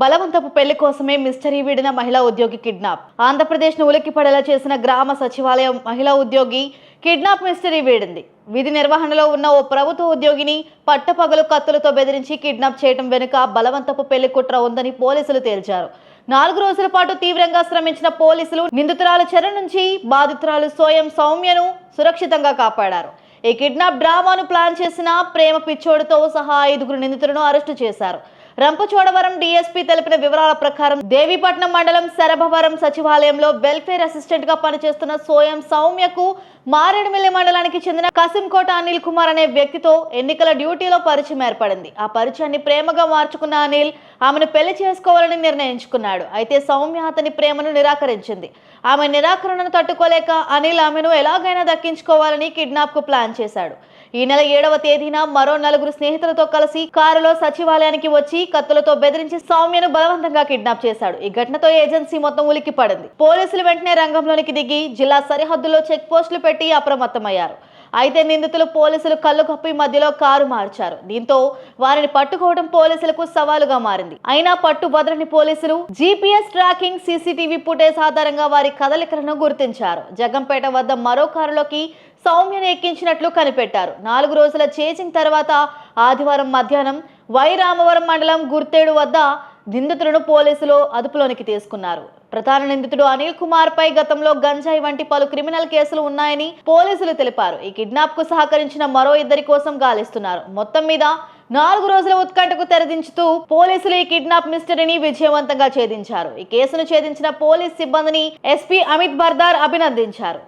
బలవంతపు పెళ్ళి కోసమే మిస్టరీ వీడిన మహిళా ఉద్యోగి కిడ్నాప్. ఆంధ్రప్రదేశ్ను ఉలిక్కిపడేలా చేసిన గ్రామ సచివాలయం మహిళా ఉద్యోగి కిడ్నాప్ మిస్టరీ వీడింది. విధి నిర్వహణలో ఉన్న ఓ ప్రభుత్వ ఉద్యోగిని పట్టపగలు కత్తులతో బెదిరించి కిడ్నాప్ చేయడం వెనుక బలవంతపు పెళ్ళి కుట్ర ఉందని పోలీసులు తేల్చారు. నాలుగు రోజుల పాటు తీవ్రంగా శ్రమించిన పోలీసులు నిందితురాల చెర నుంచి బాధితురాలు స్వయం సౌమ్యను సురక్షితంగా కాపాడారు. ఈ కిడ్నాప్ డ్రామాను ప్లాన్ చేసిన ప్రేమ పిచ్చోడితో సహా ఐదుగురు నిందితులను అరెస్టు చేశారు. రంపచోడవరం డీఎస్పీ తెలిపిన వివరాల ప్రకారం దేవీపట్నం మండలం శరభవరం సచివాలయంలో వెల్ఫేర్ అసిస్టెంట్గా పనిచేస్తున్న సోయం సౌమ్యకు మారేడుమిల్లి మండలానికి చెందిన కసింకోట అనిల్ కుమార్ అనే వ్యక్తితో ఎన్నికల డ్యూటీలో పరిచయం ఏర్పడింది. ఆ పరిచయాన్ని ప్రేమగా మార్చుకున్న అనిల్ ఆమెను పెళ్ళి చేసుకోవాలని నిర్ణయించుకున్నాడు. అయితే సౌమ్య అతని ప్రేమను నిరాకరించింది. ఆమె నిరాకరణను తట్టుకోలేక అనిల్ ఆమెను ఎలాగైనా దక్కించుకోవాలని కిడ్నాప్కు ప్లాన్ చేశాడు. ఈ నెల ఏడవ తేదీన మరో నలుగురు స్నేహితులతో కలిసి కారులో సచివాలయానికి వచ్చి కత్తులతో బెదిరించి సౌమ్యను బలవంతంగా కిడ్నాప్ చేశాడు. ఈ ఘటనతో ఏజెన్సీ మొత్తం ఉలిక్కి పడింది పోలీసులు వెంటనే రంగంలోనికి దిగి జిల్లా సరిహద్దులో చెక్ పోస్టులు పెట్టి అప్రమత్తమయ్యారు. అయితే నిందితులు పోలీసులు కళ్ళు కప్పి మధ్యలో కారు మార్చారు. దీంతో వారిని పట్టుకోవడం పోలీసులకు సవాలుగా మారింది. అయినా పట్టు వదలని పోలీసులు జీపీఎస్ ట్రాకింగ్ సీసీటీవీ ఫుటేజ్ ఆధారంగా వారి కదలికలను గుర్తించారు. జగంపేట వద్ద మరో కారులోకి సౌమ్యను ఎక్కించినట్లు కనిపెట్టారు. నాలుగు రోజుల చేజింగ్ తర్వాత ఆదివారం మధ్యాహ్నం వై రామవరం మండలం గుర్తేడు వద్ద నిందితులను పోలీసులు అదుపులోనికి తీసుకున్నారు. ప్రధాన నిందితుడు అనిల్ కుమార్ పై గతంలో గంజాయి వంటి పలు క్రిమినల్ కేసులు ఉన్నాయని పోలీసులు తెలిపారు. ఈ కిడ్నాప్కు సహకరించిన మరో ఇద్దరి కోసం గాలిస్తున్నారు. మొత్తం మీద నాలుగు రోజుల ఉత్కంఠకు తెరదించుతూ పోలీసులు ఈ కిడ్నాప్ మిస్టరీని విజయవంతంగా ఛేదించారు. ఈ కేసును ఛేదించిన పోలీస్ సిబ్బందిని ఎస్పీ అమిత్ బర్దార్ అభినందించారు.